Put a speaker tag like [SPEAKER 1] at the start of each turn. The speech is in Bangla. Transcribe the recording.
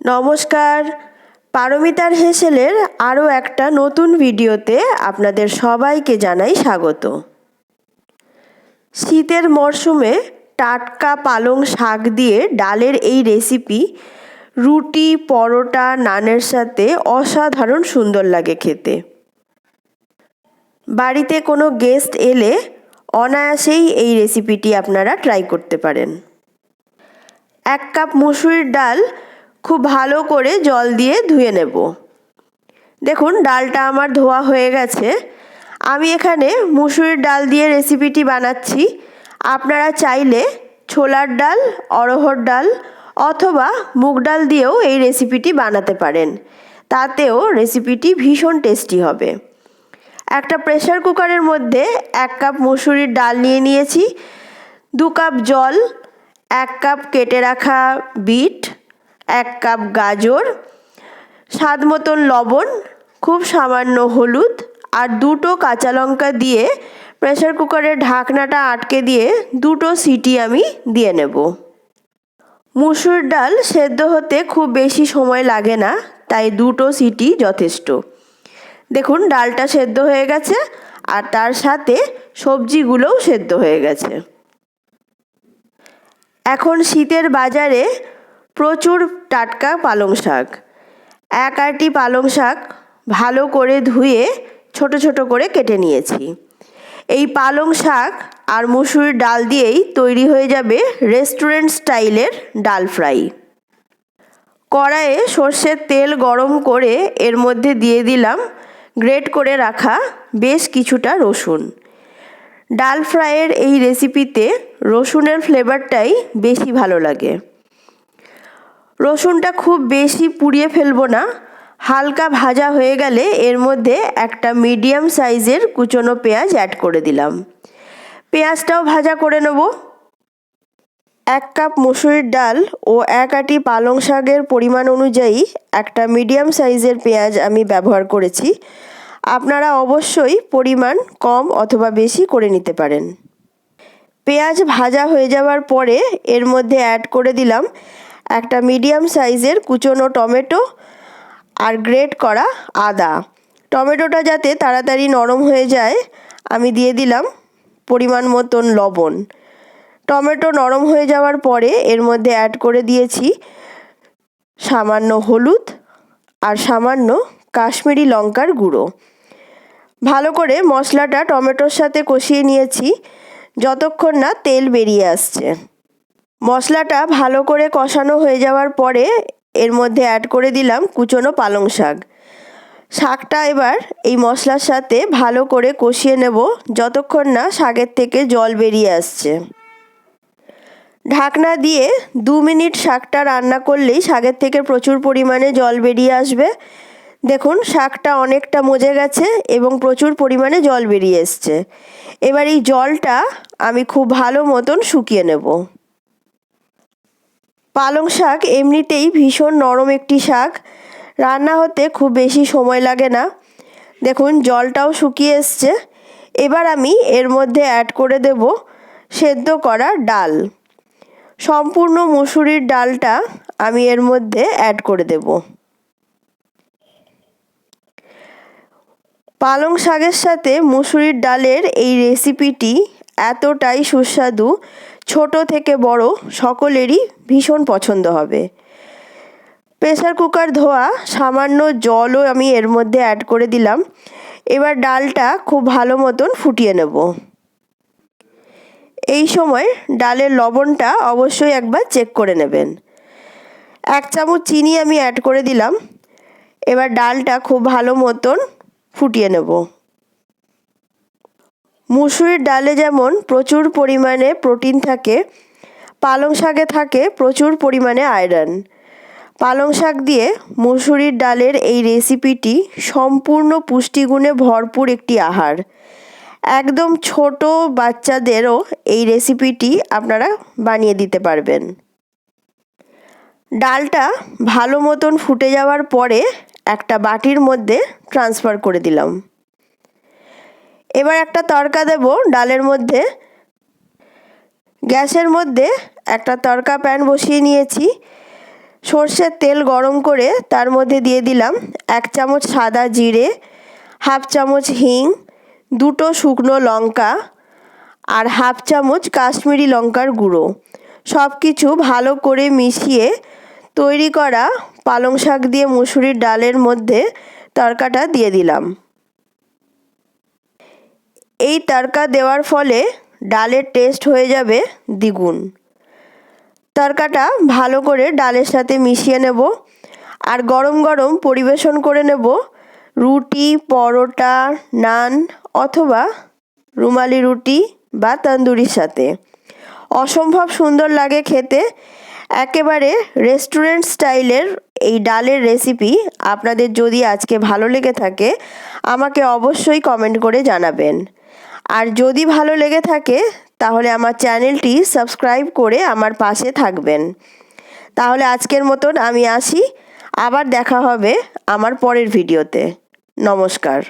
[SPEAKER 1] নমস্কার। পারমিতার হেসেলের আরও একটা নতুন ভিডিওতে আপনাদের সবাইকে জানাই স্বাগত। শীতের মরশুমে টাটকা পালং শাক দিয়ে ডালের এই রেসিপি রুটি, পরোটা, নানের সাথে অসাধারণ সুন্দর লাগে খেতে। বাড়িতে কোনো গেস্ট এলে অনায়াসেই এই রেসিপিটি আপনারা ট্রাই করতে পারেন। এক কাপ মুসুরির ডাল খুব ভালো করে জল দিয়ে ধুয়ে নেব। দেখুন, ডালটা আমার ধোয়া হয়ে গেছে। আমি এখানে মুসুরির ডাল দিয়ে রেসিপিটি বানাচ্ছি। আপনারা চাইলে ছোলার ডাল অরহর ডাল অথবা মুগ ডাল দিয়েও এই রেসিপিটি বানাতে পারেন। তাতেও রেসিপিটি ভীষণ টেস্টি হবে। একটা প্রেশার কুকারের মধ্যে এক কাপ মুসুরির ডাল নিয়ে নিয়েছি। দু কাপ জল, এক কাপ কেটে রাখা বিট এক কাপ গাজর, স্বাদ মতন লবণ, খুব সামান্য হলুদ আর দুটো কাঁচা লঙ্কা দিয়ে প্রেশার কুকারের ঢাকনাটা আটকে দিয়ে দুটো সিটি আমি দিয়ে নেব। মুসুর ডাল সেদ্ধ হতে খুব বেশি সময় লাগে না, তাই দুটো সিটি যথেষ্ট। দেখুন, ডালটা সেদ্ধ হয়ে গেছে আর তার সাথে সবজিগুলোও সেদ্ধ হয়ে গেছে। এখন শীতের বাজারে প্রচুর টাটকা পালং শাক। এক আটি পালং শাক ভালো করে ধুয়ে ছোট ছোট করে কেটে নিয়েছি। এই পালং শাক আর মুসুরির ডাল দিয়েই তৈরি হয়ে যাবে রেস্টুরেন্ট স্টাইলের ডাল ফ্রাই। কড়াইয়ে সর্ষের তেল গরম করে এর মধ্যে দিয়ে দিলাম গ্রেট করে রাখা বেশ কিছুটা রসুন। ডাল ফ্রাইয়ের এই রেসিপিতে রসুনের ফ্লেভারটাই বেশি ভালো লাগে। রসুনটা খুব বেশি পুড়িয়ে ফেলব না। হালকা ভাজা হয়ে গেলে এর মধ্যে একটা মিডিয়াম সাইজের কুচনো পেঁয়াজ অ্যাড করে দিলাম। পেঁয়াজটাও ভাজা করে নেব। এক কাপ মুসুরির ডাল ও এক আটি পালং শাকের পরিমাণ অনুযায়ী একটা মিডিয়াম সাইজের পেঁয়াজ আমি ব্যবহার করেছি। আপনারা অবশ্যই পরিমাণ কম অথবা বেশি করে নিতে পারেন। পেঁয়াজ ভাজা হয়ে যাওয়ার পরে এর মধ্যে অ্যাড করে দিলাম একটা মিডিয়াম সাইজের কুচনো টমেটো আর গ্রেট করা আদা। টমেটোটা যাতে তাড়াতাড়ি নরম হয়ে যায়, আমি দিয়ে দিলাম পরিমাণ মতন লবণ। টমেটো নরম হয়ে যাওয়ার পরে এর মধ্যে অ্যাড করে দিয়েছি সামান্য হলুদ আর সামান্য কাশ্মীরি লঙ্কার গুঁড়ো। ভালো করে মশলাটা টমেটোর সাথে কষিয়ে নিয়েছি, যতক্ষণ না তেল বেরিয়ে আসছে। মশলাটা ভালো করে কষানো হয়ে যাওয়ার পরে এর মধ্যে অ্যাড করে দিলাম কুচনো পালং শাক। শাকটা এবার এই মশলার সাথে ভালো করে কষিয়ে নেব যতক্ষণ না শাকের থেকে জল বেরিয়ে আসছে। ঢাকনা দিয়ে দু মিনিট শাকটা রান্না করলেই শাকের থেকে প্রচুর পরিমাণে জল বেরিয়ে আসবে। দেখুন, শাকটা অনেকটা মজে গেছে এবং প্রচুর পরিমাণে জল বেরিয়ে এসছে। এবার এই জলটা আমি খুব ভালো মতন শুকিয়ে নেব। পালং শাক এমনিতেই ভীষণ নরম একটি শাক। রান্না হতে খুব বেশি সময় লাগে না। দেখুন, জলটাও শুকিয়ে এসছে। এবার আমি এর মধ্যে অ্যাড করে দেব সেদ্ধ করা ডাল। সম্পূর্ণ মুসুরির ডালটা আমি এর মধ্যে অ্যাড করে দেব। পালং শাকের সাথে মুসুরির ডালের এই রেসিপিটি এতটাই সুস্বাদু ছোট থেকে বড় সকলেরই ভীষণ পছন্দ হবে। প্রেসার কুকার ধোয়া, সামান্য জলও আমি এর মধ্যে অ্যাড করে দিলাম। এবার ডালটা খুব ভালো মতন ফুটিয়ে নেব। এই সময় ডালের লবণটা অবশ্যই একবার চেক করে নেবেন। এক চামচ চিনি আমি অ্যাড করে দিলাম। এবার ডালটা খুব ভালো মতন ফুটিয়ে নেব। মুসুরির ডালে যেমন প্রচুর পরিমাণে প্রোটিন থাকে, পালং শাকে থাকে প্রচুর পরিমাণে আয়রন। পালং শাক দিয়ে মুসুরির ডালের এই রেসিপিটি সম্পূর্ণ পুষ্টিগুণে ভরপুর একটি আহার। একদম ছোট বাচ্চাদেরও এই রেসিপিটি আপনারা বানিয়ে দিতে পারবেন। ডালটা ভালো মতন ফুটে যাওয়ার পরে একটা বাটির মধ্যে ট্রান্সফার করে দিলাম। এবার একটা তড়কা দেব ডালের মধ্যে। গ্যাসের মধ্যে একটা তড়কা প্যান বসিয়ে নিয়েছি। সর্ষের তেল গরম করে তার মধ্যে দিয়ে দিলাম এক চামচ সাদা জিরে, হাফ চামচ হিং, দুটো শুকনো লঙ্কা আর হাফ চামচ কাশ্মীরি লঙ্কার গুঁড়ো। সব কিছু ভালো করে মিশিয়ে তৈরি করা পালং শাক দিয়ে মুসুরির ডালের মধ্যে তরকাটা দিয়ে দিলাম। এই তরকা দেওয়ার ফলে ডালের টেস্ট হয়ে যাবে দ্বিগুণ। তরকাটা ভালো করে ডালের সাথে মিশিয়ে নেব আর গরম গরম পরিবেশন করে নেব রুটি, পরোটা, নান অথবা রুমালি রুটি বা তন্দুরির সাথে। অসম্ভব সুন্দর লাগে খেতে। একেবারে রেস্টুরেন্ট স্টাইলের এই ডালের রেসিপি আপনাদের যদি আজকে ভালো লেগে থাকে, আমাকে অবশ্যই কমেন্ট করে জানাবেন। আর যদি ভালো লেগে থাকে, তাহলে আমার চ্যানেলটি সাবস্ক্রাইব করে আমার পাশে থাকবেন। তাহলে আজকের মতন আমি আসি। আবার দেখা হবে আমার পরের ভিডিওতে। নমস্কার।